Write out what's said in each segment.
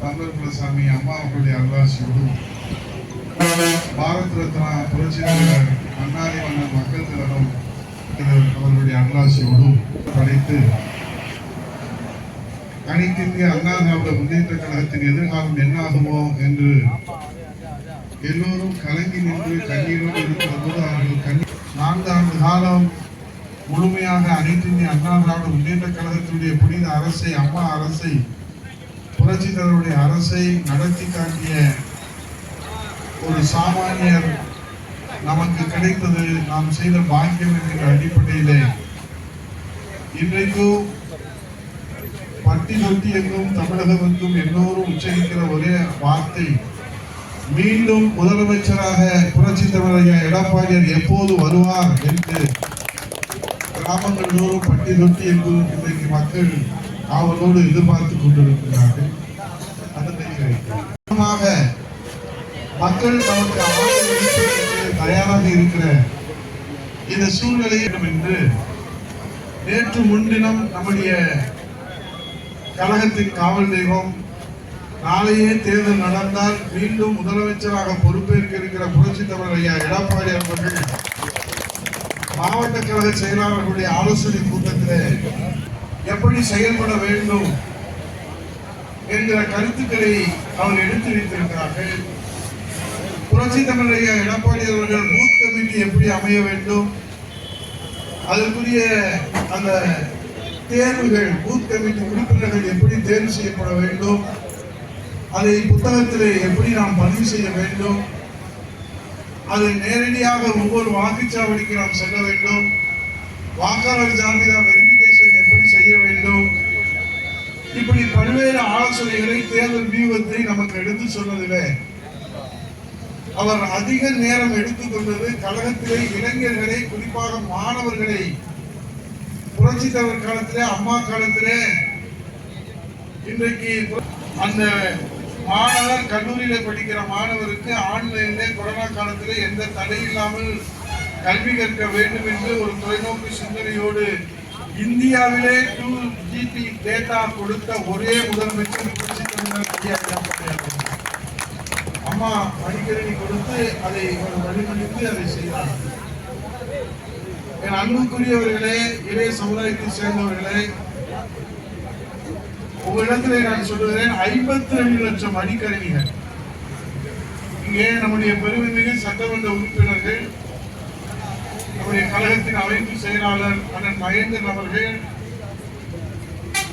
பந்தர் அம்மா அவர்களுடைய அருளாசியோடு பாரத் ரத்னா புரட்சி தலைவர் அண்ணாதி மன்னர் மக்கள் திலகம் அவர்களுடைய அருளாசியோடு படைத்து அனைத்து அண்ணா திராவிட முன்னேற்ற கழகத்தின் எதிர்காலம் என்னாகுமோ என்று எல்லோரும் கலங்கி நின்று கண்ணீரோடு இருக்கிற போது அவர்கள் கண்ணீர் நான்கு ஆண்டு காலம் முழுமையாக அனைத்து இந்திய அண்ணா திராவிட முன்னேற்ற கழகத்தினுடைய புனித அரசை அம்மா அரசை புரட்சி தலைவருடைய அரசை நடத்தி காட்டிய ஒரு சாமானியர் நமக்கு கிடைத்தது நாம் செய்த பாக்கியம் என்கிற அடிப்படையிலே இன்றைக்கும் பட்டி தொட்டி என்றும் தமிழகம் எல்லோரும் உச்சரிக்கிற ஒரே வார்த்தை மீண்டும் முதலமைச்சராக புரட்சி தலைவர் எடப்பாடியார் எப்போது வருவார் என்று கிராமங்கள் தோறும் பட்டி தொட்டி என்றும் இன்றைக்கு மக்கள் ஆவலோடு எதிர்பார்த்து கொண்டிருக்கிறார்கள். அதனை மக்கள் நமக்கு ஆதரவளிப்பதற்கு தயாராக இருக்கிற இந்த சூழ்நிலை என்று நேற்று முன்தினம் நம்முடைய கழகத்தின் காவல் தெய்வம் நாளையே தேர்தல் நடந்தால் மீண்டும் முதலமைச்சராக பொறுப்பேற்க இருக்கிற புரட்சி தலைவர் ஐயா எடப்பாடி அவர்கள் மாவட்ட கழக செயலாளர்களுடைய ஆலோசனை கூட்டத்தில் எப்படி செயல்பட வேண்டும் என்கிற கருத்துக்களை அவர் எடுத்து வைத்திருக்கிறார்கள். புரட்சி தமிழக எடப்பாடி அவர்கள் பூத் கமிட்டி எப்படி அமைய வேண்டும்? அதற்குரிய அந்த தேர்வுகள் பூத் கமிட்டி உறுப்பினர்கள் எப்படி தேர்வு செய்யப்பட வேண்டும்? அதை புத்தகத்தில் எப்படி நாம் பதிவு செய்ய வேண்டும்? அதை நேரடியாக ஒவ்வொரு வாக்குச்சாவடிக்கு நாம் செல்ல வேண்டும். வாக்காளர் ஜாமிதா வெரிஃபிகேஷன் எப்படி செய்ய வேண்டும் இப்படி பல்வேறு ஆலோசனைகளை தேர்தல் வியூகத்தை நமக்கு எடுத்து சொன்னதில்லை அவர் அதிக நேரம் எடுத்துக்கொண்டது கழகத்திலே இளைஞர்களை குறிப்பாக மாணவர்களை. புரட்சி தலைவர் காலத்திலே அம்மா காலத்திலே. இன்றைக்கு அந்த மாணவர் கல்லூரியில படிக்கிற மாணவருக்கு ஆன்லைன்ல கொரோனா காலத்திலே எந்த தடை இல்லாமல் கல்வி கற்க வேண்டும் என்று ஒரு தொலைநோக்கு சிந்தனையோடு இந்தியாவிலே டூ ஜிபி டேட்டா கொடுத்த ஒரே முதலமைச்சர் அம்மா மடிக்கணினி கொடுத்து அதை ஒரு வழிமொழித்து அதை செய்தார். என் அன்புக்குரியவர்களே இளைய சமுதாயத்தை சேர்ந்தவர்களே உங்களிடத்திலே நான் சொல்லுகிறேன் ஐம்பத்தி ரெண்டு லட்சம் மடிக்கணினிகள் இங்கே நம்முடைய பெருமைமிகு சட்டமன்ற உறுப்பினர்கள் நம்முடைய கழகத்தின் அமைப்பு செயலாளர் அண்ணன் மகேந்திரன் அவர்கள்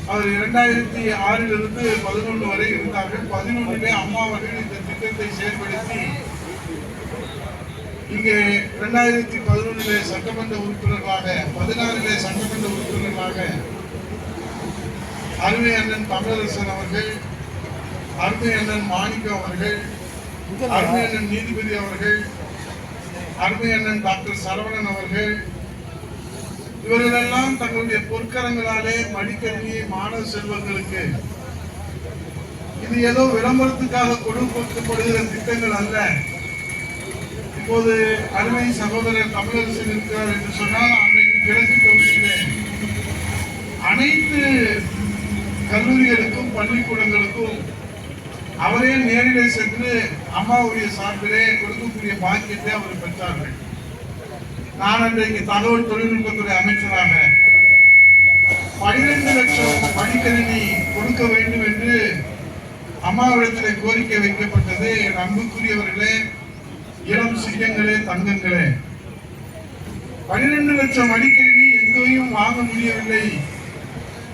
அவர் இரண்டாயிரத்தி ஆறிலிருந்து பதினொன்று வரை இருந்தார்கள். பதினொன்றிலே அம்மா அவர்கள் இந்த திட்டத்தை செயல்படுத்தி இங்கே இரண்டாயிரத்தி பதினொன்றிலே சட்டமன்ற உறுப்பினர்களாக பதினாறிலே சட்டமன்ற உறுப்பினர்களாக அருமை அண்ணன் தமிழரசன் அவர்கள் அருமை அண்ணன் மாணிக்கம் அவர்கள் அருமை அண்ணன் நீதிபதி அவர்கள் அருமை அண்ணன் டாக்டர் சரவணன் அவர்கள் இவர்களெல்லாம் தங்களுடைய பொற்கரங்களாலே மடிக்கணியை மாணவ செல்வங்களுக்கு இது ஏதோ விளம்பரத்துக்காக கொடுக்கப்படுகிற திட்டங்கள் அல்ல. இப்போது அருமை சகோதரர் தமிழரசன் இருக்கிறார் என்று சொன்னால் அன்றைக்கு கிழக்கு தொகுதியிலே அனைத்து கல்லூரிகளுக்கும் பள்ளிக்கூடங்களுக்கும் அவரே நேரிலே சென்று அம்மாவுடைய சார்பிலே கொடுக்கக்கூடிய பாக்கியத்தை அவர் பெற்றார்கள். நான் அன்றைக்கு தகவல் தொழில்நுட்பத்துறை அமைச்சராக பனிரெண்டு லட்சம் மடிக்கணினி கொடுக்க வேண்டும் என்று அம்மாவிடத்தில் கோரிக்கை வைக்கப்பட்டது. என் அன்புக்குரியவர்களே இளம் சிங்கங்களே தங்கங்களே பனிரெண்டு லட்சம் மடிக்கணினி எங்கேயும் வாங்க முடியவில்லை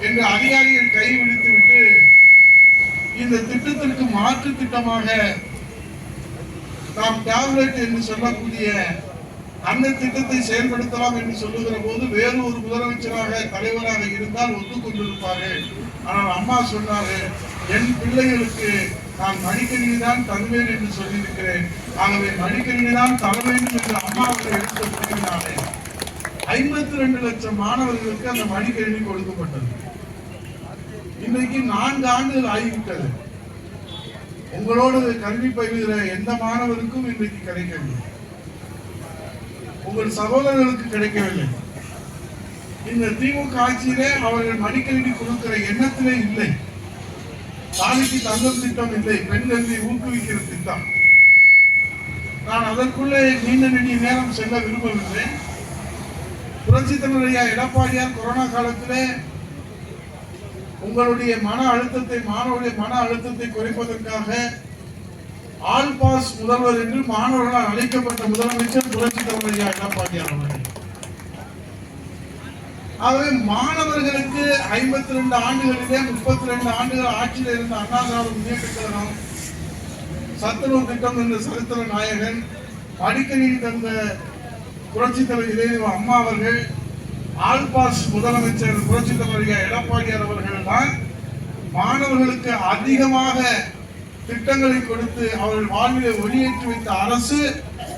என்று அதிகாரிகள் கை விட்டு இந்த திட்டத்திற்கு மாற்று திட்டமாக நாம் டேப்லெட் என்று சொல்லக்கூடிய அந்த திட்டத்தை செயல்படுத்தலாம் என்று சொல்லுகிற போது வேறு ஒரு முதலமைச்சராக தலைவராக இருந்தால் ஒத்துக்கொண்டிருப்பார்கள் ஆனால் அம்மா சொன்னாரு என் பிள்ளைகளுக்கு நான் மடிக்கணினி தான் தருவேன் என்று சொல்லியிருக்கிறேன். ஆகவே மடிக்கணினி தான் தர வேண்டும் என்று அம்மா அவர்கள் எடுத்த முடிவினாலே ஐம்பத்தி ரெண்டு லட்சம் மாணவர்களுக்கு அந்த மடிக்கணினி கொடுக்கப்பட்டது. இன்றைக்கு நான்கு ஆண்டுகள் ஆகிவிட்டது. உங்களோடு கல்வி பயிலுகிற எந்த மாணவருக்கும் இன்றைக்கு கிடைக்கவில்லை. உங்கள் சகோதரர்களுக்கு கிடைக்கவில்லை. இந்த திமுக ஆட்சியிலே அவர்கள் மடிக்கணினி கொடுக்கிற எண்ணத்திலே இல்லை. தாலிக்கு தங்கம் திட்டம் இல்லை பெண் கல்வி ஊக்குவிக்கிற திட்டம். நான் அதற்குள்ளே நீண்ட நெடிய நேரம் செல்ல விரும்பவில்லை. புரட்சி தமிழ் எடப்பாடியார் கொரோனா காலத்திலே உங்களுடைய மன அழுத்தத்தை மாணவருடைய மன அழுத்தத்தை குறைப்பதற்காக ஆல் பாஸ் முதல்வர் என்று மாணவர்களால் அழைக்கப்பட்ட முதலமைச்சர் புரட்சி தலைவர் ஐயா எடப்பாடியார் அவர்கள். ஆகவே மாணவர்களுக்கு ஐம்பத்தி ரெண்டு ஆண்டுகளிலே முப்பத்தி ரெண்டு ஆண்டுகள் ஆட்சியில் இருந்த அண்ணா திராவிட முன்னேற்ற கழகம் சத்துணவு திட்டம் என்ற சரித்திர நாயகன் அடிக்கடி தந்த புரட்சி தலைவர் இதயதேவ அம்மா அவர்கள் ஆல்பாஸ் முதலமைச்சர் புரட்சி தலைவர் எடப்பாடியார் அவர்கள் தான் மாணவர்களுக்கு அதிகமாக திட்டங்களை கொடுத்து அவர்கள் வாழ்விலை ஒளியேற்றி வைத்த அரசு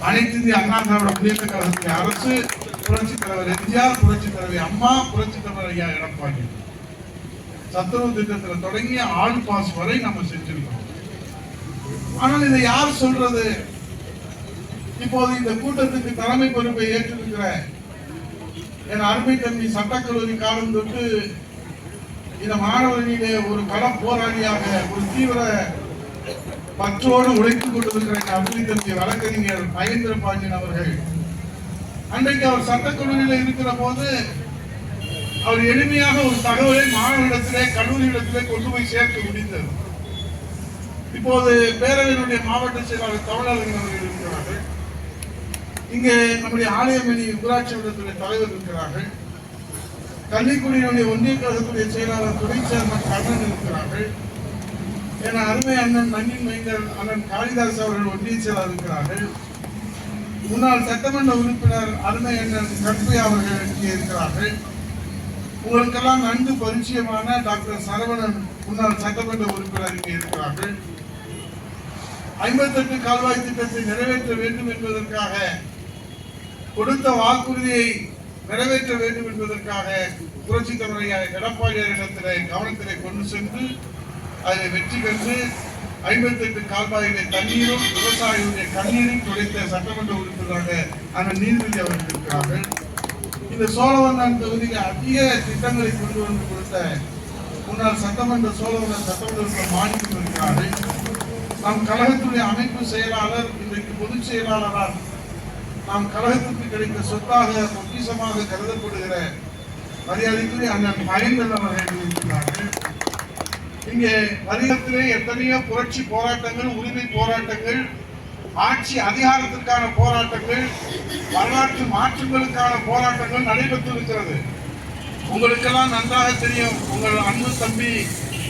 அனைத்து இந்திய அண்ணா திராவிட முன்னேற்ற கழகத்தின் அரசு புரட்சி தலைவர் எம்ஜிஆர் புரட்சி தலைவர் அம்மா புரட்சி தலைவர் ஐயா எடப்பாடி. சத்துணவு திட்டத்தில் தொடங்கி ஆள் பாஸ் வரை நம்ம செஞ்சிருக்கோம். ஆனால் இதை யார் சொல்றது? இப்போது இந்த கூட்டத்துக்கு தலைமை பொறுப்பை ஏற்றிருக்கிற என் அருமை தம்பி சட்டக்கல்லூரி காலம் தொட்டு இந்த மாணவர்களிலே ஒரு கள போராளியாக ஒரு தீவிர பற்றோடு உழைத்துக் கொண்டிருக்கிற என் அருமை தம்பி வழக்கறிஞர் மகேந்திர பாண்டியன் அவர்கள். அன்றைக்கு அவர் சட்டக்கல்லூரியில் இருக்கிற போது அவர் எளிமையாக ஒரு தகவலை மாணவரிடத்திலே கல்லூரியிடத்திலே கொண்டு போய் சேர்க்க முடிந்தது இப்போது பேரவையினுடைய மாவட்ட செயலாளர் தமிழர்கள் அவர்கள் இருக்கிறார்கள். இங்கே நம்முடைய ஆலயமணி ஊராட்சி மன்றத்துடைய தலைவர் இருக்கிறார்கள். கன்னிக்குடியினுடைய ஒன்றிய கழகத்துடைய செயலாளர் துணை சேர்மன் கண்ணன் இருக்கிறார்கள். என அருமை அண்ணன் மண்ணின் மைந்தர் அண்ணன் காளிதாஸ் அவர்கள் ஒன்றிய செயலாளர் இருக்கிறார்கள். முன்னாள் சட்டமன்ற உறுப்பினர் அருமை அண்ணன் கற்பை அவர்கள் இங்கே இருக்கிறார்கள். உங்களுக்கெல்லாம் நன்கு பரிச்சயமான டாக்டர் சரவணன் முன்னாள் சட்டமன்ற உறுப்பினர் இங்கே இருக்கிறார்கள். ஐம்பத்தெட்டு கால்வாய் திட்டத்தை நிறைவேற்ற வேண்டும் என்பதற்காக கொடுத்த வாக்குறுதியை நிறைவேற்ற வேண்டும் என்பதற்காக புரட்சி தமிழையார் எடப்பாடியாரிடத்திலே கவனத்திலே கொண்டு சென்று அதை வெற்றி பெற்று ஐம்பத்தெட்டு கால்வாயிலே தண்ணீரும் விவசாயிகளுடைய கண்ணீரும் துடைத்த சட்டமன்ற உறுப்பினராக அந்த நீதிபதி அவர்கள் இருக்கிறார்கள் இந்த சோழவண்ணன் தொகுதியில் அதிக திட்டங்களை கொண்டு வந்து கொடுத்த முன்னாள் சட்டமன்ற சோழவண்ணன் சட்டமன்ற மாநிலம் மாணிக்கம் இருக்கிறார்கள் நம் கழகத்துடைய அமைப்பு செயலாளர் இன்றைக்கு பொதுச் செயலாளராக நாம் கழகத்துக்கு கிடைத்த சொத்தாக பொக்கிசமாக கருதப்படுகிற மரியாதைக்குரிய அண்ணன் மகேந்திரன் அவர்கள் இங்கே வருகத்திலே எத்தனையோ புரட்சி போராட்டங்கள் உரிமை போராட்டங்கள் ஆட்சி அதிகாரத்திற்கான போராட்டங்கள் வரலாற்று மாற்றங்களுக்கான போராட்டங்கள் நடைபெற்றிருக்கிறது. உங்களுக்கெல்லாம் நன்றாக தெரியும். உங்கள் அன்பு தம்பி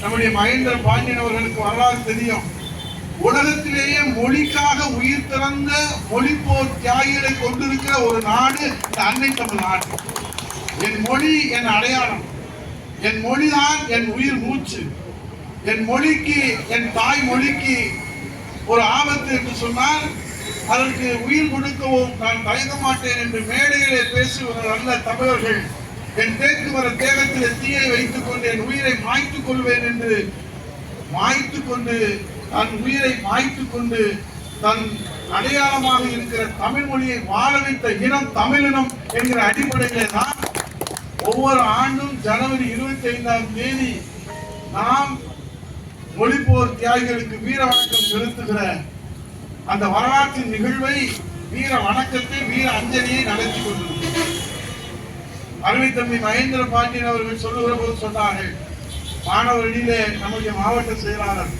நம்முடைய மகேந்திர பாண்டியன் அவர்களுக்கு வரலாறு தெரியும். உலகத்திலேயே மொழிக்காக உயிர் திறந்த மொழிப்போர் தியாகிகளை கொண்டிருக்கிற ஒரு நாடு இந்த அன்னை தமிழ் நாடு என் மொழி என் அடையாளம். என் மொழிதான் என் உயிர் மூச்சு. என் மொழிக்கு என் தாய் மொழிக்கு ஒரு ஆபத்து என்று சொன்னால் அதற்கு உயிர் கொடுக்கவும் நான் தயங்க மாட்டேன் என்று மேடையிலே பேசுகிற நல்ல தமிழர்கள் என் தேக்கு வர தேகத்தில் தீயை வைத்துக் கொண்டு என் உயிரை மாய்த்துக் கொள்வேன் என்று மாய்த்து கொண்டு தன் உயிரை மாய்த்து கொண்டு தன் அடையாளமாக இருக்கிற தமிழ் மொழியை வாழ வைத்த இனம் தமிழினம் என்கிற அடிப்படையிலே தான் ஒவ்வொரு ஆண்டும் ஜனவரி இருபத்தி ஐந்தாம் தேதி நாம் மொழிப்போர் தியாகிகளுக்கு வீர வணக்கம் செலுத்துகிற அந்த வரலாற்றின் நிகழ்வை வீர வணக்கத்தை வீர அஞ்சலியை நடத்தி கொண்டிருக்கிறோம். அருமை தம்பி மகேந்திர பாண்டியன் அவர்கள் சொல்லுகிற போது சொன்னார்கள் மாணவர்களிலே நம்முடைய மாவட்ட செயலாளர்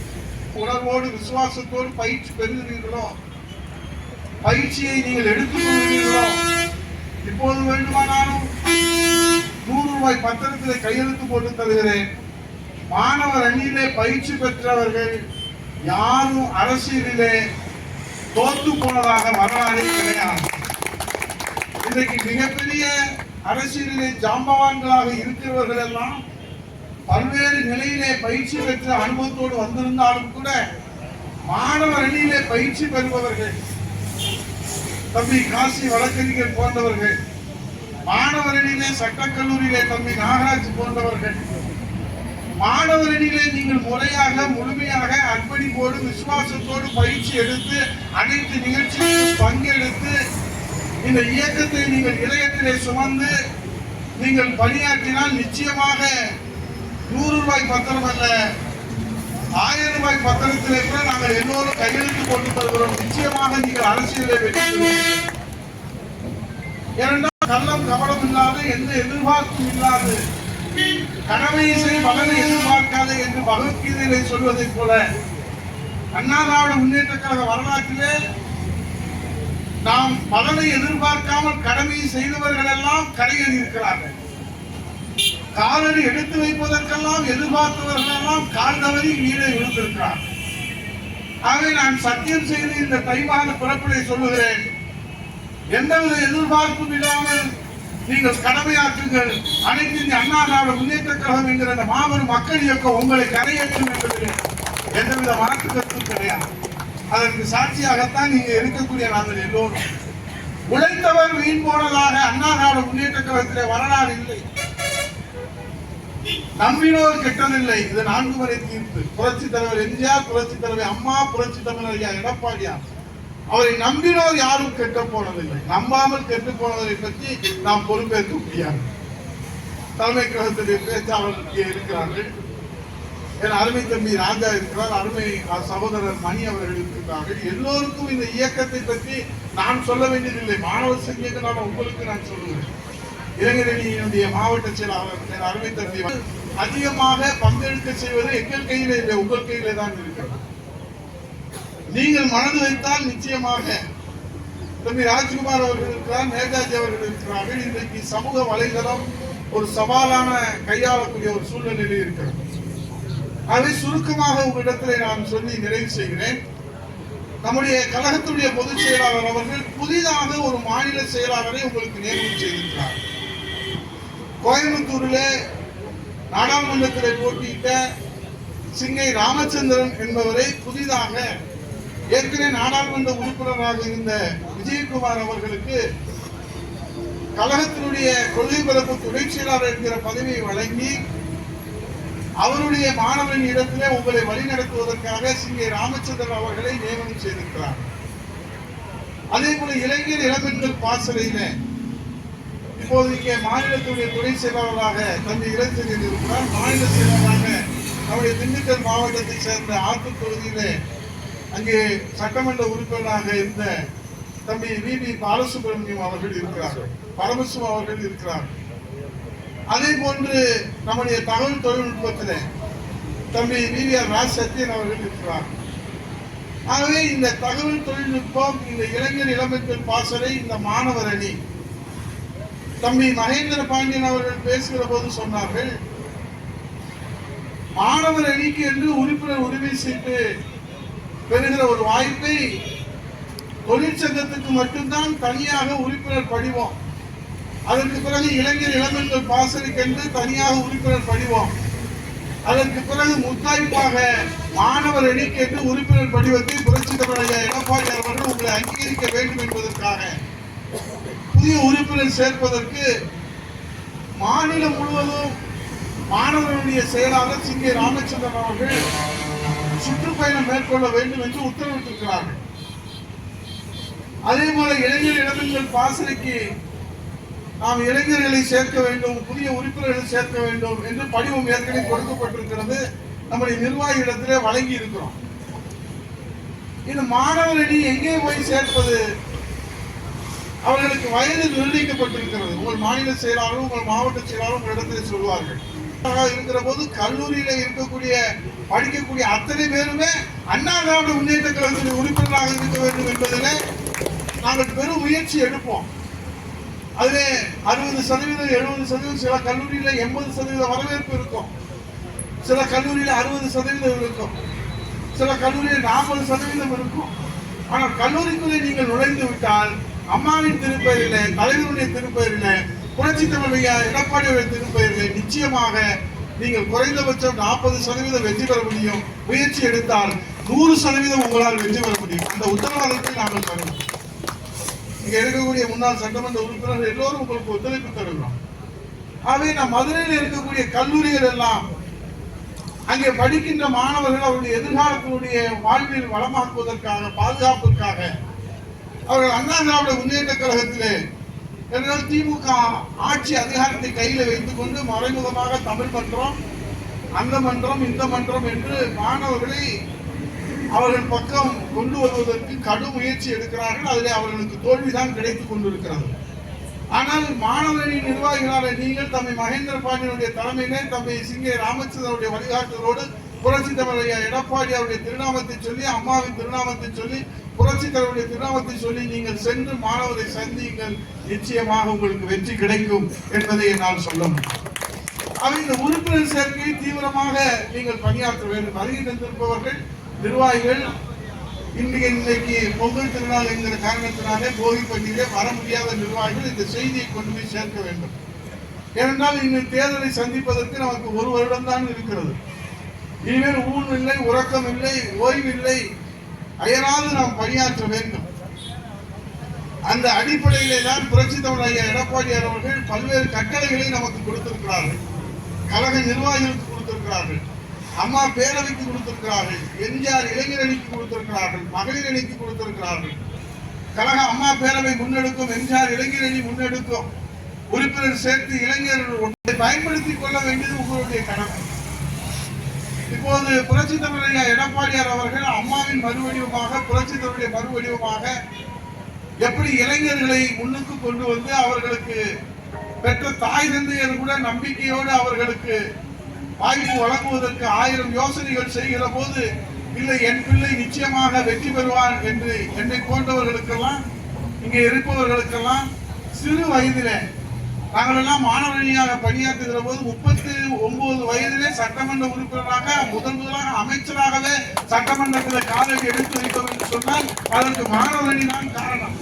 உணர்வோடு விசுவாசத்தோடு பயிற்சி பெறுகிறீர்களோ? பயிற்சியை நீங்கள் எடுத்துக் கொள்கிறீர்களோ? இப்போது வேண்டுமானாலும் நூறு ரூபாய் பத்திரத்திலே கையெழுத்து போட்டு தருகிறேன். மாணவர் அணியிலே பயிற்சி பெற்றவர்கள் யாரும் அரசியலிலே தோத்து போனதாக வரலாறு கிடையாது. இன்றைக்கு மிகப்பெரிய அரசியலிலே ஜாம்பவான்களாக இருக்கிறவர்கள் எல்லாம் பல்வேறு நிலையிலே பயிற்சி பெற்ற அனுபவத்தோடு வந்திருந்தாலும் கூட மாணவர் அணியிலே பயிற்சி பெறுபவர்கள் தம்பி காசி வழக்கறிஞர் போன்றவர்கள் மாணவரணியிலே சட்டக்கல்லூரியிலே தம்பி நாகராஜ் போன்றவர்கள் மாணவரணியிலே நீங்கள் முறையாக முழுமையாக அர்ப்பணிப்போடு விசுவாசத்தோடு பயிற்சி எடுத்து அனைத்து நிகழ்ச்சிகளிலும் பங்கெடுத்து இந்த இயக்கத்தை நீங்கள் இதயத்திலே சுமந்து நீங்கள் பணியாற்றினால் நிச்சயமாக நூறு ரூபாய் பத்திரம் அல்ல. ஆயிரம் ரூபாய் பத்திரத்திலே கூட நாங்கள் எல்லோரும் கையெழுத்து போட்டு தருகிறோம் நிச்சயமாக நீங்கள் அரசியலை வெற்றி பெறுவீர்கள். கள்ளம் கபடம் இல்லாத எந்த எதிர்பார்ப்பும் இல்லாது கடமையை செய் மகனை எதிர்பார்க்காதே என்று பகவத்கீதையிலே சொல்வதைப் போல அண்ணா திராவிட முன்னேற்ற கழக வரலாற்றிலே நாம் மகனை எதிர்பார்க்காமல் கடமையை செய்தவர்கள் எல்லாம் கரையேறி இருக்கிறார்கள். காலடி எடுத்து வைப்பதற்கெல்லாம் எதிர்பார்த்தவர்கள் எல்லாம் கால் தவறி நீரை விழுந்திருக்கிறார். ஆகவே நான் சத்தியம் செய்து இந்த தைவான பிறப்பினை பிறப்பிலை சொல்லுகிறேன். எந்தவித எதிர்பார்ப்பும் இல்லாமல் நீங்கள் கடமையாற்றுங்கள். அனைத்து இந்திய அண்ணா நாடு முன்னேற்ற கழகம் என்கிற அந்த மாபெரும் மக்கள் இயக்கம் உங்களை கரையேற்றும் என்பதில் எந்தவித மாற்று கருத்தும் கிடையாது. அதற்கு சாட்சியாகத்தான் நீங்க இருக்கக்கூடிய நாங்கள் எல்லோரும். உழைத்தவர் வீண் போனதாக அண்ணா நாடு முன்னேற்ற கழகத்திலே வரலாறு இல்லை. நம்பினோர் கெட்டதில்லை. இது நான்கு முறை தீர்ப்பு. புரட்சி தலைவர் எம்ஜிஆர் புரட்சி தலைவர் அம்மா புரட்சி தலைவர் ஐயா எடப்பாடியார் அவரை நம்பினோர் யாரும் கெட்ட போனதில்லை. நம்பாமல் கெட்டு போனதை பற்றி நாம் பொறுப்பேற்க முடியாது. தலைமை கழகத்துடைய பேச்சாளர் இங்கே இருக்கிறார்கள். என் அருமை தம்பி ராஜா இருக்கிறார். அருமை சகோதரர் மணி அவர்கள் இருக்கிறார்கள். எல்லோருக்கும் இந்த இயக்கத்தை பற்றி நான் சொல்ல வேண்டியதில்லை. மாணவர் சங்கத்தினால உங்களுக்கு நான் சொல்லுகிறேன். இளைஞரணியினுடைய மாவட்ட செயலாளர் என் அருமை அதிகமாக பங்கெடுக்க செய்வது எங்கள் கையிலே இல்லை உங்கள் கையில தான் இருக்கிறது. நீங்கள் மனது வைத்தால் நிச்சயமாக தம்பி ராஜ்குமார் அவர்கள் இருக்கிறார் நேதாஜி அவர்கள் இருக்கிறார்கள். இன்றைக்கு சமூக வலைதளம் ஒரு சவாலான கையாளக்கூடிய ஒரு சூழ்நிலையில் இருக்கிறது. அதை சுருக்கமாக உங்களிடத்தில் நான் சொல்லி நிறைவு செய்கிறேன். நம்முடைய கழகத்துடைய பொதுச் செயலாளர் அவர்கள் புதிதாக ஒரு மாநில செயலாளரை உங்களுக்கு நியமனம் செய்திருக்கிறார். கோயம்புத்தூரில் நாடாளுமன்றத்தில் போட்டியிட்ட சிங்கை ராமச்சந்திரன் என்பவரை புதிதாக ஏற்கனவே நாடாளுமன்ற உறுப்பினராக இருந்த விஜயகுமார் அவர்களுக்கு கழகத்தினுடைய கொள்கை பரப்பு துணை செயலாளர் என்கிற பதவியை வழங்கி அவருடைய மாணவன் இடத்திலே உங்களை வழிநடத்துவதற்காக சிங்கை ராமச்சந்திரன் அவர்களை நியமனம் செய்திருக்கிறார். அதே போல இளைஞர் இளம்பெண்கள் பாசறையில இப்போதைக்கு மாநிலத்துடைய துணை செயலாளராக தன்னை இளைஞர் இருக்கிறார் மாநில செயலாளராக நம்முடைய திண்டுக்கல் மாவட்டத்தை சேர்ந்த ஆத்தூர் தொகுதியிலே அங்கே சட்டமன்ற உறுப்பினராக இருந்த தம்பி வி. பி பாலசுப்ரமணியம் அவர்கள் இருக்கிறார்கள் பரமசிவம் அவர்கள் இருக்கிறார்கள் அதே போன்று நம்முடைய தகவல் தொழில்நுட்பத்தில் தம்பி விவிஆர் ராஜ் சத்யன் அவர்கள் இருக்கிறார். ஆகவே இந்த தகவல் தொழில்நுட்பம் இந்த இளைஞர் இளம்பெண்கள் பாசறை இந்த மாணவர் அணி தம்பி மகேந்திர பாண்டியன் அவர்கள் பேசுகிற போது சொன்னார்கள் மாணவர் அணிக்கு என்று உறுப்பினர் உரிமை சீட்டு பெறுகிற ஒரு வாய்ப்பை தொழிற்சங்கத்துக்கு மட்டும்தான் தனியாக உறுப்பினர் படிவோம். அதற்கு பிறகு இளைஞர் இளம்பெண்கள் பாசறைக்கென்று தனியாக உறுப்பினர் படிவோம். அதற்கு பிறகு முத்தாய்ப்பாக மாணவர் அணிக்கென்று உறுப்பினர் படிவத்தை புரட்சி தமிழக எடப்பாடி அவர்கள் உங்களை அங்கீகரிக்க வேண்டும் என்பதற்காக புதிய உறுப்பினர் சேர்ப்பதற்கு மாநிலம் முழுவதும் மாணவர்களுடைய செயலாளர் சிங்கை ராமச்சந்திரன் அவர்கள் சுற்றுப்பயணம் மேற்கொள்ள வேண்டும் என்று உத்தரவிட்டிருக்கிறார்கள். அதே போல இளைஞர் இடங்கள் பாசனைக்கு நாம் இளைஞர்களை சேர்க்க வேண்டும் புதிய உறுப்பினர்களை சேர்க்க வேண்டும் என்று படிவம் ஏற்கனவே கொடுக்கப்பட்டிருக்கிறது. நம்முடைய நிர்வாகிகளிடத்திலே வழங்கி இருக்கிறோம் இந்த மாணவர் எங்கே போய் சேர்ப்பது? அவர்களுக்கு வயது நிர்ணயிக்கப்பட்டிருக்கிறது. உங்கள் மாநில செயலாளரும் உங்கள் மாவட்ட செயலாளரும் உங்களிடத்தில் சொல்வார்கள். இருக்கிற போது கல்லூரியில இருக்கக்கூடிய படிக்கக்கூடிய அத்தனை பேருமே அண்ணா திராவிட முன்னேற்ற கழகத்தின் உறுப்பினராக இருக்க வேண்டும் என்பதில் நாங்கள் பெரும் முயற்சி எடுப்போம். அதிலே அறுபது சதவீதம் எழுபது சதவீதம் சில கல்லூரியில எண்பது சதவீத வரவேற்பு இருக்கும். சில கல்லூரியில அறுபது சதவீதம் இருக்கும். சில கல்லூரியில் நாற்பது சதவீதம் இருக்கும். ஆனால் கல்லூரிக்குள்ளே நீங்கள் நுழைந்து விட்டால் அம்மாவின் திருப்பெயரில தலைவருடைய திருப்பெயரில புரட்சி தமிழையா எடப்பாடியுடைய திருப்பெயரில நிச்சயமாக நீங்கள் குறைந்தபட்சம் நாற்பது சதவீதம் வெற்றி பெற முடியும். முயற்சி எடுத்தால் நூறு சதவீதம் உங்களால் வெற்றி பெற முடியும். அந்த உத்தரவாதத்தை நாங்கள் தருவோம் இங்க இருக்கக்கூடிய முன்னாள் சட்டமன்ற உறுப்பினர்கள் எல்லோரும் உங்களுக்கு ஒத்துழைப்பு தருகிறோம். ஆகவே நம் மதுரையில் இருக்கக்கூடிய கல்லூரிகள் எல்லாம் அங்கே படிக்கின்ற மாணவர்கள் அவருடைய எதிர்காலத்தினுடைய வாழ்வில் வளமாக்குவதற்காக பாதுகாப்பிற்காக அவர்கள் அண்ணா திராவிட முன்னேற்ற கழகத்திலே என்றால் திமுக ஆட்சி அதிகாரத்தை கையில் வைத்துக் கொண்டு மறைமுகமாக தமிழ் மன்றம் அந்த மன்றம் இந்த மன்றம் என்று மாணவர்களை அவர்கள் பக்கம் கொண்டு வருவதற்கு கடும் முயற்சி எடுக்கிறார்கள். அதில் அவர்களுக்கு தோல்விதான் கிடைத்துக் கொண்டிருக்கிறது. ஆனால் மாணவரின் நிர்வாகிகளான நீங்கள் தம்மை மகேந்திர பாண்டியனுடைய தலைமையிலே தம்மை சிங்கே ராமச்சந்திரனுடைய வழிகாட்டுதலோடு புரட்சி தமிழ் எடப்பாடி அவருடைய திருநாமத்தை சொல்லி அம்மாவின் திருநாமத்தை சொல்லி புரட்சி தலைவருடைய திருநாமத்தை சொல்லி நீங்கள் சென்று மாணவரை சந்தியுங்கள். நிச்சயமாக உங்களுக்கு வெற்றி கிடைக்கும் என்பதை என்னால் சொல்ல முடியும். அவை இந்த உறுப்பினர் சேர்க்கை தீவிரமாக நீங்கள் பணியாற்ற வேண்டும். அருகில் இருந்திருப்பவர்கள் நிர்வாகிகள் இன்றைக்கு இன்னைக்கு பொங்கல் திருநாள் என்கிற காரணத்தினாலே போகி பண்டிகை வர முடியாத நிர்வாகிகள் இந்த செய்தியை கொண்டு போய் சேர்க்க வேண்டும். ஏனென்றால் இன்னும் தேர்தலை சந்திப்பதற்கு நமக்கு ஒரு வருடம் தான் இருக்கிறது. இனிமேல் ஊன் இல்லை உறக்கம் இல்லை ஓய்வில்லை அயராது நாம் பணியாற்ற வேண்டும். அந்த அடிப்படையிலே தான் புரட்சி தமிழ் ஐயா எடப்பாடியார் அவர்கள் பல்வேறு கட்டளைகளை நமக்கு கொடுத்திருக்கிறார்கள். கழக நிர்வாகிகளுக்கு கொடுத்திருக்கிறார்கள். அம்மா பேரவைக்கு கொடுத்திருக்கிறார்கள். எம்ஜிஆர் இளைஞர் அணிக்கு கொடுத்திருக்கிறார்கள். மகளிர் அணிக்கு கொடுத்திருக்கிறார்கள். கழக அம்மா பேரவை முன்னெடுக்கும் எம்ஜிஆர் இளைஞர் அணி முன்னெடுக்கும் உறுப்பினர் சேர்த்து இளைஞர் ஒன்றை பயன்படுத்திக் கொள்ள வேண்டியது உங்களுடைய கடமை. இப்போது புரட்சி தமிழையா எடப்பாடியார் அவர்கள் அம்மாவின் மறுவடிவமாக புரட்சி தமிழுடைய மறுவடிவமாக எப்படி இளைஞர்களை முன்னுக்கு கொண்டு வந்து அவர்களுக்கு பெற்ற தாய் தந்தையர் கூட நம்பிக்கையோடு அவர்களுக்கு வாய்ப்பு வழங்குவதற்கு ஆயிரம் யோசனைகள் செய்கிற போது இல்லை என் பிள்ளை நிச்சயமாக வெற்றி பெறுவான் என்று என்னை போன்றவர்களுக்கெல்லாம் இங்கே இருப்பவர்களுக்கெல்லாம் சிறு வயதிலே நாங்கள் எல்லாம் மாணவரணியாக பணியாற்றுகிற போது முப்பத்தி ஒன்பது வயதிலே சட்டமன்ற உறுப்பினராக முதன் முதலாக அமைச்சராகவே சட்டமன்றத்தில் காலடி எடுத்து வைத்தோம் என்று சொன்னால் அதற்கு மாணவரணி தான் காரணம்.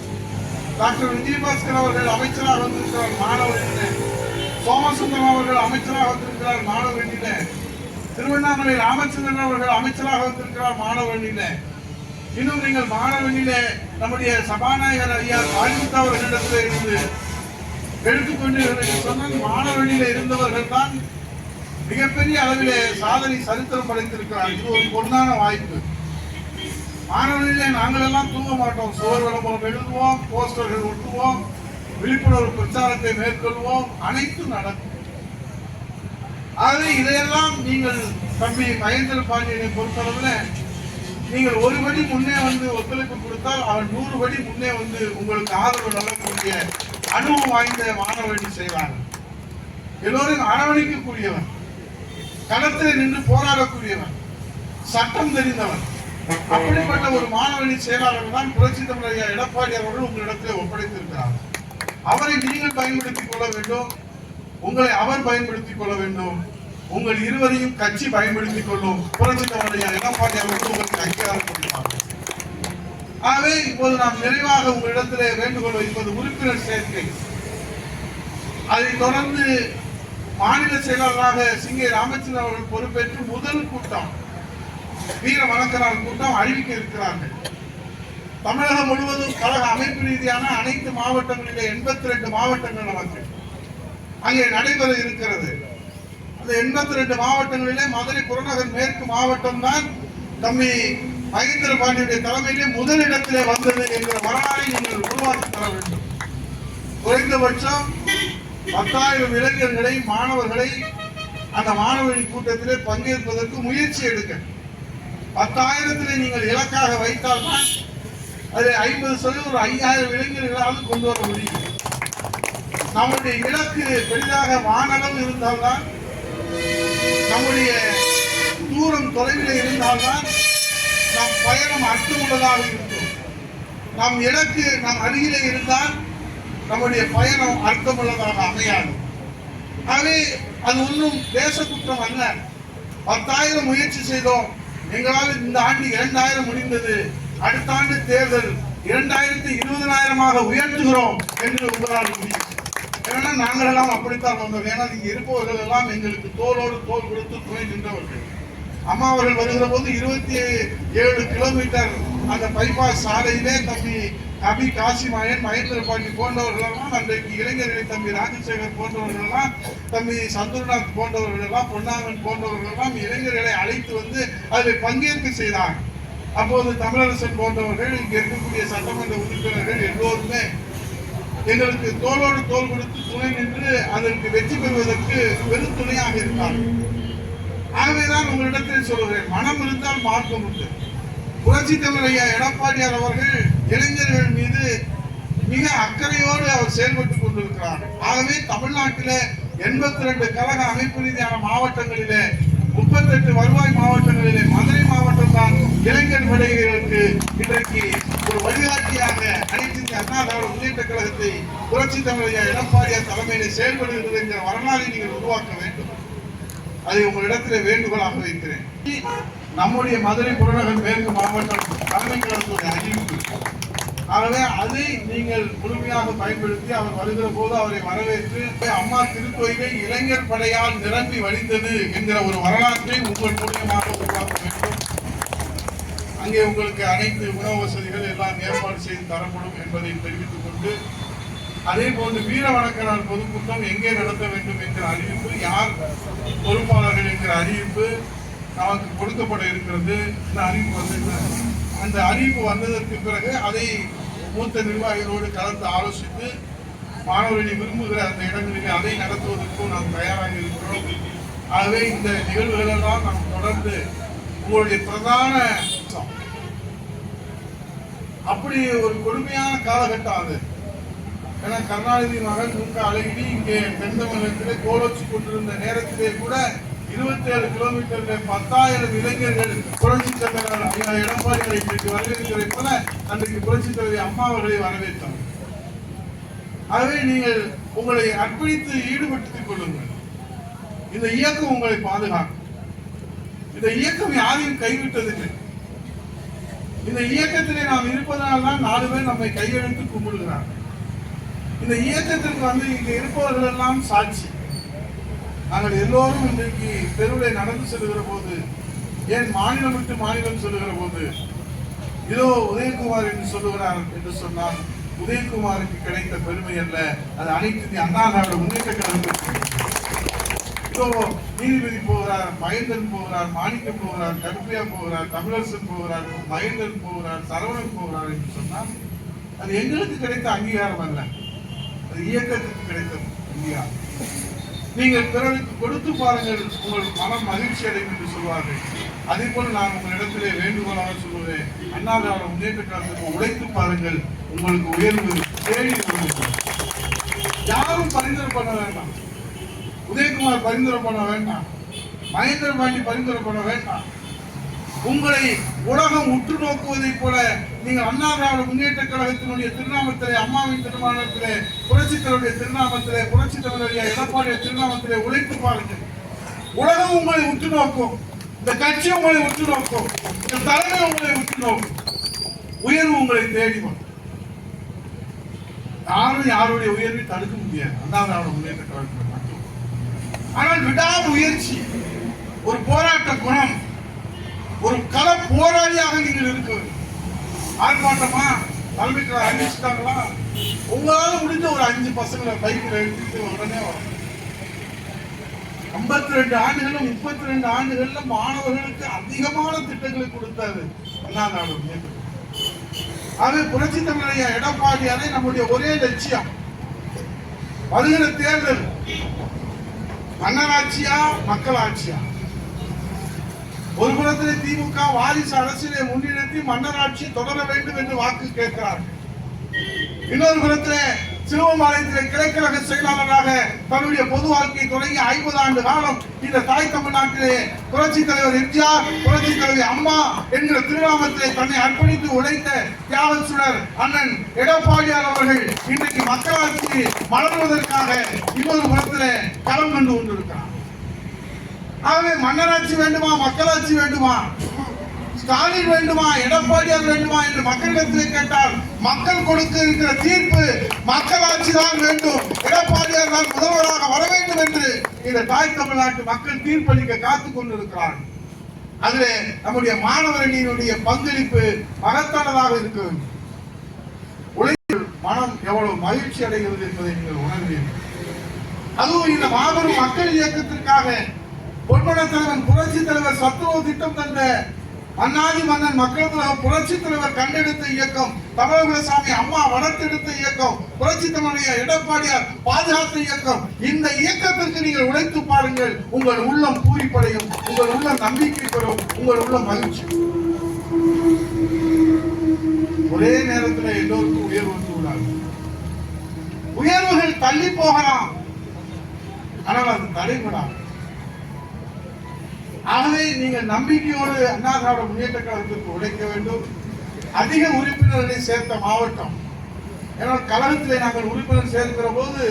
டாக்டர் விஜயபாஸ்கர் அவர்கள் அமைச்சராக வந்திருக்கிறார் மாணவரணியிலே சோமசுந்தரம் அவர்கள் அமைச்சராக வந்திருக்கிறார் மாணவரணியிலே திருவண்ணாமலை ராமச்சந்திரன் அவர்கள் அமைச்சராக வந்திருக்கிறார் மாணவரணியிலே இன்னும் நீங்கள் மாணவனிலே நம்முடைய சபாநாயகர் ஐயா ராஜித் அவர்களிடத்தில் இருந்து எடுத்துக்கொண்டு சொன்னால் மாணவனில இருந்தவர்கள் தான் மிகப்பெரிய அளவிலே சாதனை சரித்திரம் படைத்திருக்கிறார் இது ஒரு பொன்னான வாய்ப்பு. மாணவனிலே நாங்கள் எல்லாம் தூங்க மாட்டோம். சுவர் விளம்பரம் எழுதுவோம் போஸ்டர்கள் ஒட்டுவோம் விழிப்புணர்வு பிரச்சாரத்தை மேற்கொள்வோம். அனைத்தும் நடக்கும். ஆகவே இதையெல்லாம் நீங்கள் தம்பி மகேந்திர பாண்டியனை பொறுத்தளவில் நீங்கள் ஒரு படி முன்னே வந்து ஒத்துழைப்பு கொடுத்தால் அவன் நூறு படி முன்னே வந்து உங்களுக்கு ஆதரவு நடக்கக்கூடிய அனுபவம் வாய்ந்த மாணவரணி செய்வாங்க எல்லோரும் அரவணைக்கக்கூடியவன் களத்தில் நின்று போராடக்கூடியவன் சட்டம் தெரிந்தவன் அப்படிப்பட்ட ஒரு மாணவனி செயலாளர் தான் புரட்சி தமிழக எடப்பாடி அவர்கள் உங்களிடத்தில் ஒப்படைத்திருக்கிறார். அவரை நீங்கள் பயன்படுத்திக் கொள்ள வேண்டும். உங்களை அவர் பயன்படுத்திக் கொள்ள வேண்டும். உங்கள் இருவரையும் கட்சி பயன்படுத்திக் கொள்ளும் புரட்சி தமிழக எடப்பாடி அவர்கள் உங்களுக்கு அங்கீகாரம் கொடுப்பார்கள். ஆகவே இப்போது நாம் நிறைவாக உங்களிடத்திலே வேண்டுகோள் வைப்பது உறுப்பினர் சேர்க்கை. அதைத் தொடர்ந்து மாநில செயலாளராக சிங்கை ராமச்சந்திரன் அவர்கள் பொறுப்பேற்று முதல் கூட்டம் வீர வழக்கரால் கூட்டம் அறிவிக்க இருக்கிறார்கள். தமிழகம் முழுவதும் கழக அமைப்பு ரீதியான அனைத்து மாவட்டங்களிலே எண்பத்தி ரெண்டு மாவட்டங்கள் நமக்கு அங்கே நடைபெற இருக்கிறது. அந்த எண்பத்தி ரெண்டு மாவட்டங்களிலே மதுரை புறநகர் மேற்கு மாவட்டம் தான் தம்பி மகேந்திர பாண்டியுடைய தலைமையிலே முதலிடத்திலே வந்தது என்கிற வரலாறை நீங்கள் உருவாக்கி தர வேண்டும். குறைந்தபட்சம் பத்தாயிரம் இளைஞர்களை மாணவர்களை அந்த மாணவரின் கூட்டத்திலே பங்கேற்பதற்கு முயற்சி எடுக்க பத்தாயிரத்திலே நீங்கள் இலக்காக வைத்தால்தான் அதை ஐம்பது சதவீதம் ஒரு ஐயாயிரம் இளைஞர்களாவது கொண்டு வர முடியும். நம்முடைய இலக்கு பெரிதாக வானளவு இருந்தால்தான் நம்முடைய தூரம் தொலைவில் இருந்தால்தான் நம் பயணம் அர்த்தமுள்ளதாக இருக்கும். நம் இலக்கு நம் அருகிலே இருந்தால் நம்முடைய பயணம் அர்த்தமுள்ளதாக அமையாது. ஆகவே அது ஒன்றும் தேச குற்றம் அல்ல. பத்தாயிரம் முயற்சி செய்தோம். எங்களால் இந்த ஆண்டு இரண்டாயிரம் முடிந்தது. அடுத்த ஆண்டு தேர்தல் இரண்டாயிரத்தி இருபதனாயிரமாக உயர்த்துகிறோம் என்று உங்களால் முடியும். ஏன்னா நாங்கள் எல்லாம் அப்படித்தான் வந்தோம். ஏன்னா நீங்க இருப்பவர்கள் எல்லாம் எங்களுக்கு தோளோடு தோல் கொடுத்து துணை நின்றவர்கள். அம்மா அவர்கள் வருகிற போது இருபத்தி ஏழு கிலோமீட்டர் அந்த பைபாஸ் சாலையிலே தம்பி அபி காசிமாயன் மகேந்திர பாண்டி போன்றவர்களெல்லாம் அன்றைக்கு இளைஞர்களை தம்பி ராஜசேகர் போன்றவர்களெல்லாம் தம்பி சந்துருநாத் போன்றவர்களெல்லாம் பொன்னாங்கன் போன்றவர்கள் எல்லாம் இளைஞர்களை அழைத்து வந்து அதில் பங்கேற்க செய்தார். அப்போது தமிழரசன் போன்றவர்கள் இங்கே இருக்கக்கூடிய சட்டமன்ற உறுப்பினர்கள் எல்லோருமே எங்களுக்கு தோளோடு தோல் கொடுத்து துணை நின்று அதற்கு வெற்றி பெறுவதற்கு பெரும் துணையாக இருந்தார்கள். ஆகவேதான் உங்களிடத்தில் சொல்கிறேன் மனம் இருந்தால் மார்க்கம் உண்டு. புரட்சி தமிழ் ஐயா எடப்பாடியார் அவர்கள் இளைஞர்கள் மீது மிக அக்கறையோடு அவர் செயல்பட்டுக் கொண்டிருக்கிறார். ஆகவே தமிழ்நாட்டில் எண்பத்தி ரெண்டு கழக அமைப்பு ரீதியான மாவட்டங்களிலே முப்பத்தெட்டு வருவாய் மாவட்டங்களிலே மதுரை மாவட்டம் தான் இளைஞர் விடைகளுக்கு இன்றைக்கு ஒரு வழிகாட்டியாக அனைத்து இந்திய அண்ணா திராவிட முன்னேற்ற கழகத்தை புரட்சி தமிழையா எடப்பாடியார் தலைமையிலே செயல்படுகிறது என்கிற வரலாறை நீங்கள் உருவாக்க வேண்டும். அதை உங்களிடத்தில் வேண்டுகோளாக வைக்கிறேன். நம்முடைய மதுரை புறநகர் மேற்கு மாவட்டம் தலைமை கழகத்துடைய அறிவிப்பு. ஆகவே அதை நீங்கள் முழுமையாக பயன்படுத்தி அவர் வருகிற போது அவரை வரவேற்று அம்மா திருக்கோயிலை இளைஞர் படையால் நிரம்பி வழிந்தது என்கிற ஒரு வரலாற்றை உங்கள் மூலியமாக உருவாக்க வேண்டும். அங்கே உங்களுக்கு அனைத்து உணவு வசதிகள் எல்லாம் ஏற்பாடு செய்து தரப்படும் என்பதை தெரிவித்துக் கொண்டு அதே போன்று வீர வணக்க நாள் பொதுக்கூட்டம் எங்கே நடத்த வேண்டும் என்கிற அறிவிப்பு யார் பொறுப்பாளர்கள் என்கிற அறிவிப்பு நமக்கு கொடுக்கப்பட இருக்கிறது இந்த அறிவிப்பு வந்திருக்கிறது அந்த அறிவிப்பு வந்ததற்கு பிறகு அதை மூத்த நிர்வாகிகளோடு கலந்து ஆலோசித்து மாணவர்களை விரும்புகிற அந்த இடங்களில் அதை நடத்துவதற்கும் நாம் தயாராக இருக்கிறோம். ஆகவே இந்த நிகழ்வுகள் எல்லாம் நாம் தொடர்ந்து உங்களுடைய பிரதான அப்படி ஒரு கொடுமையான காலகட்டம் அது. ஏன்னா கருணாநிதி மகன் முக அழகிரி இங்கே தென் கோலோச்சி கொண்டிருந்த நேரத்திலே கூட இருபத்தி ஏழு கிலோமீட்டர்ல பத்தாயிரம் இளைஞர்கள் புரட்சி தலைவர் ஐயா எடப்பாடிகளை இன்றைக்கு வரவேற்கிறதை போல அன்றைக்கு புரட்சி தலைவர் அம்மா அவர்களை வரவேற்றார். ஆகவே நீங்கள் உங்களை அர்ப்பணித்து ஈடுபடுத்திக் கொள்ளுங்கள். இந்த இயக்கம் உங்களை பாதுகாக்கும். இந்த இயக்கம் யாரையும் கைவிட்டதில்லை. இந்த இயக்கத்திலே நாம் இருப்பதனால்தான் தான் நாலு பேர் நம்மை கையெழுத்து கும்பிடுகிறார்கள். இந்த இயக்கத்திற்கு வந்து இங்கே இருப்பவர்கள் எல்லாம் சாட்சி. நாங்கள் எல்லோரும் இன்றைக்கு தெருவில் நடந்து செல்கிற போது ஏன் மாநிலம் விட்டு மாநிலம் செல்கிற போது இதோ உதயகுமார் என்று சொல்லுகிறார் என்று சொன்னால் உதயகுமாருக்கு கிடைத்த பெருமை அல்ல. அது அனைத்து அண்ணா திராவிட முன்னேற்ற கழகத்திற்கு. இதோ நீதிபதி போகிறார் மகேந்திரன் போகிறார் மாணிக்கம் போகிறார் கருப்பையா போகிறார் தமிழரசன் போகிறார் மகேந்திரன் போகிறார் சரவணன் போகிறார் என்று சொன்னால் அது எங்களுக்கு கிடைத்த அங்கீகாரம் அல்ல. அது இயக்கத்துக்கு கிடைத்தது. அங்கீகாரம் நீங்கள் பிறருக்கு கொடுத்து பாருங்கள் உங்கள் மனம் மகிழ்ச்சி அடையும் என்று சொல்வார்கள். அதே போல் நான் உங்களிடத்திலே வேண்டுகோளாக சொல்லுவேன். அண்ணா முன்னேற்ற கழகத்துக்கு உழைத்து பாருங்கள். உங்களுக்கு உயர்வு தேடி யாரும் பரிந்துரை பண்ண வேண்டாம். உதயகுமார் பரிந்துரை பண்ண வேண்டாம். மகேந்திர பாண்டி பரிந்துரை பண்ண வேண்டாம். உங்களை உலகம் உற்று நோக்குவதைப் போல நீங்கள் அண்ணா திராவிட முன்னேற்ற கழகத்தினுடைய திருநாமத்திலே அம்மாவின் திருமணத்திலே புரட்சி தலைவருடைய திருநாமத்திலே புரட்சி தலைவருடைய எடப்பாடிய திருநாமத்திலே உழைத்து பாருங்கள். உலகம் உங்களை உற்று நோக்கும். இந்த கட்சி உங்களை உற்று நோக்கும். இந்த தலைமை உங்களை உற்று நோக்கும். உயர்வு உங்களை தேடி வரும். யாரும் யாருடைய உயர்வை தடுக்க முடியாது. அண்ணா திராவிட முன்னேற்ற கழகத்தில் மட்டும். ஆனால் விடாமுயற்சி ஒரு போராட்ட குணம் ஒரு கள போராளியாக நீங்கள் இருக்க ஆர்ப்பாட்டமா தலைமைக்கு அறிவிச்சுட்டாங்களா? உங்களால முடிஞ்ச ஒரு அஞ்சு பசங்களை பைக்கில் எடுத்துட்டு உடனே வரும் ஐம்பத்தி ரெண்டு ஆண்டுகளும் முப்பத்தி ரெண்டு ஆண்டுகள்ல மாணவர்களுக்கு அதிகமான திட்டங்களை கொடுத்தாரு அண்ணா திராவிட முன்னேற்ற கழகம். ஆகவே புரட்சி தமிழையா எடப்பாடியாரை நம்முடைய ஒரே லட்சியம். வருகிற தேர்தல் மன்னராட்சியா மக்களாட்சியா? ஒரு புறத்திலே திமுக வாரிசு அரசியலை முன்னிறுத்தி மன்னராட்சி தொடர வேண்டும் என்று வாக்கு கேட்கிறார். இன்னொரு புறத்திலே சிலுவம்பாளையத்திலே கிளைக்கழக செயலாளராக தன்னுடைய பொது வாழ்க்கையை தொடங்கி ஐம்பது ஆண்டு காலம் இந்த தாய் தமிழ்நாட்டிலே புரட்சி தலைவர் எம்ஜிஆர் புரட்சி தலைவர் அம்மா என்கிற திருநாமத்திலே தன்னை அர்ப்பணித்து உழைத்த தியாகச்சுடர் அண்ணன் எடப்பாடியார் அவர்கள் இன்றைக்கு மக்களாட்சி மலர்வதற்காக இன்னொரு புறத்திலே களம் கண்டு கொண்டிருக்கிறார். ஆகவே மன்னராட்சி வேண்டுமா மக்களாட்சி வேண்டுமா? ஸ்டாலின் வேண்டுமா எடப்பாடியார் வேண்டுமா என்று மக்களிடத்தில் கேட்டால் மக்கள் கொடுக்க இருக்கிற தீர்ப்பு மக்களாட்சி தான் வேண்டும். எடப்பாடியார் தான் முதல்வராக வர வேண்டும் என்று இந்த தாய் தமிழ்நாட்டு மக்கள் தீர்ப்பளிக்க காத்துக் கொண்டிருக்கிறார். அதிலே நம்முடைய மாணவரணியினுடைய பங்களிப்பு மகத்தானதாக இருக்க வேண்டும் மனம் எவ்வளவு மகிழ்ச்சி அடைகிறது என்பதை நீங்கள் உணர்வீர்கள். அதுவும் இந்த மாபெரும் மக்கள் இயக்கத்திற்காக பொன்மன தலைவன் புரட்சி தலைவர் சத்துவ திட்டம் தந்த அண்ணாதி மன்னன் மக்கள் புரட்சி தலைவர் கண்டெடுத்த இயக்கம் தமிழகசாமி அம்மா வளர்த்தெடுத்த இயக்கம் புரட்சி தமிழைய எடப்பாடியார் பாதுகாத்த இயக்கம் இந்த இயக்கத்திற்கு நீங்கள் உழைத்து பாருங்கள். உங்கள் உள்ளம் பூரிப்படையும் உங்கள் உள்ளம் நம்பிக்கை பெறும் உங்கள் உள்ளம் மகிழ்ச்சி. ஒரே நேரத்தில் எல்லோருக்கும் உயர்வு வந்து உயர்வுகள் தள்ளி போகலாம். ஆனால் அது தடைபடாது. ஆகவே நீங்கள் நம்பிக்கையோடு அண்ணா திராவிட முன்னேற்ற கழகத்திற்கு உழைக்க வேண்டும். அதிக உறுப்பினர்களை சேர்த்த மாவட்டம். ஏன்னால் கழகத்தில் நாங்கள் உறுப்பினர் சேர்க்கிற போது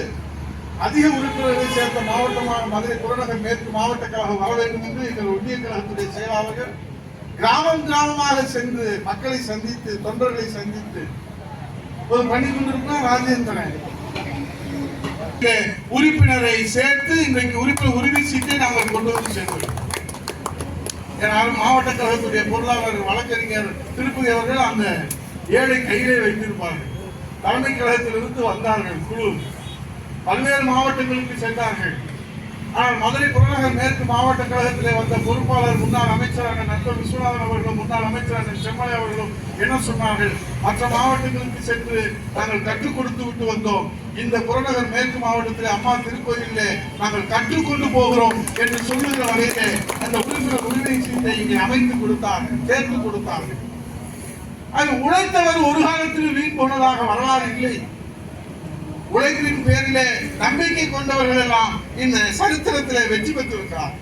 அதிக உறுப்பினர்களை சேர்த்த மாவட்டமாக மதுரை புறநகர் மேற்கு மாவட்ட கழகம் வர வேண்டும் என்று எங்கள் ஒன்றிய கழகத்துடைய செயலாளர்கள் கிராமம் கிராமமாக சென்று மக்களை சந்தித்து தொண்டர்களை சந்தித்து ஒரு பண்ணி கொண்டிருக்கிறோம் ராஜேந்திரன். உறுப்பினரை சேர்த்து இன்றைக்கு உறுப்பினர் உரிமை சீட்டை நாங்கள் கொண்டு வந்து சேர்க்கிறோம். ஏன்னா மாவட்ட கழகத்துடைய பொருளாளர் வழக்கறிஞர் திருப்பதி அவர்கள் அந்த ஏழை கையிலே வைத்திருப்பார்கள். தலைமை கழகத்திலிருந்து வந்தார்கள் குழு. பல்வேறு மாவட்டங்களுக்கு சென்றார்கள். மதுரை புறநகர் மேற்கு மாவட்ட கழகத்திலே வந்த பொறுப்பாளர் முன்னாள் அமைச்சரான நண்பர் விஸ்வநாதன் அவர்களும் முன்னாள் அமைச்சரான செம்மலை அவர்களும் என்ன சொன்னார்கள்? மற்ற மாவட்டங்களுக்கு சென்று நாங்கள் கற்றுக் கொடுத்து விட்டு வந்தோம். இந்த புறநகர் மேற்கு மாவட்டத்திலே அம்மா திருக்கோயிலே நாங்கள் கற்றுக்கொண்டு போகிறோம் என்று சொல்லுகிற வகையிலே அந்த உறுப்பினர் உரிமை சீட்டை இங்கே அமைத்து கொடுத்தார்கள் சேர்த்து கொடுத்தார்கள். அது உழைத்தவர் ஒரு காலத்தில் வீண் போனதாக வரலாறு இல்லை. உழைப்பின் பேரிலே நம்பிக்கை கொண்டவர்கள் எல்லாம் இந்த சரித்திரத்தில் வெற்றி பெற்றிருக்கிறார்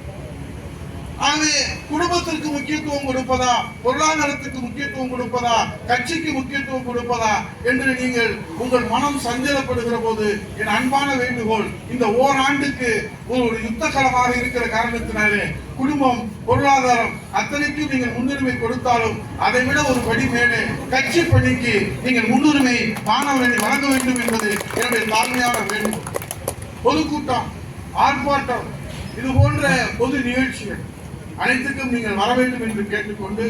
ஆகவே குடும்பத்திற்கு முக்கியத்துவம் கொடுப்பதா? பொருளாதாரத்துக்கு முக்கியத்துவம் கொடுப்பதா? கட்சிக்கு முக்கியத்துவம் கொடுப்பதா? என்று நீங்கள் உங்கள் மனம் சஞ்சலப்படுகிற போது என் அன்பான வேண்டுகோள் இந்த ஓராண்டுக்கு ஒரு யுத்த களமாக இருக்கிற காரணத்தினாலே குடும்பம் பொருளாதாரம் அத்தனைக்கும் நீங்கள் முன்னுரிமை கொடுத்தாலும் அதை விட ஒரு படி மேலே கட்சி பணிக்கு நீங்கள் முன்னுரிமை மாணவர்களை வழங்க வேண்டும் என்பது என்னுடைய தாழ்மையான வேண்டுகோள். பொதுக்கூட்டம் ஆர்ப்பாட்டம் இது போன்ற பொது நிகழ்ச்சிகள் அனைத்துக்கும் நீங்கள் வர வேண்டும் என்று கேட்டுக்கொண்டு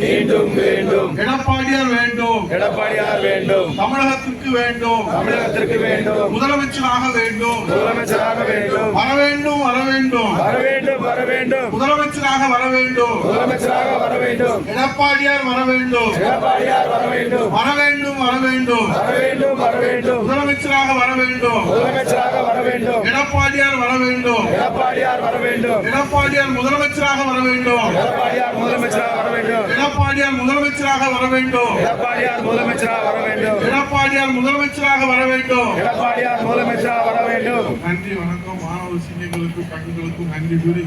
மீண்டும் வேண்டும் எடப்பாடியார் வேண்டும் எடப்பாடியார் வேண்டும் தமிழகத்திற்கு வேண்டும் தமிழகத்திற்கு வேண்டும் முதலமைச்சராக வேண்டும் முதலமைச்சராக வேண்டும் வர வேண்டும் வர வேண்டும் வர வேண்டும் வர வேண்டும் முதலமைச்சராக வர வேண்டும் முதலமைச்சராக வர வேண்டும் எடப்பாடியார் வர வேண்டும் எடப்பாடியார் வர வேண்டும் வர வேண்டும் வர வேண்டும் வர வேண்டும் வர வேண்டும் முதலமைச்சராக வர வேண்டும் முதலமைச்சராக வர வேண்டும் எடப்பாடியார் வர வேண்டும் எடப்பாடியார் வர வேண்டும் எடப்பாடியார் முதலமைச்சராக வர வேண்டும் எடப்பாடியார் முதலமைச்சராக வர வேண்டும் எடப்பாடியார் முதலமைச்சராக வர வேண்டும். எடப்பாடியார் முதலமைச்சராக வர வேண்டும். எடப்பாடியார் முதலமைச்சராக வர வேண்டும். எடப்பாடியார் முதலமைச்சராக வர வேண்டும். நன்றி வணக்கம். மாணவ சீனியர்களுக்கும் பங்குகளுக்கும் நன்றி கூறி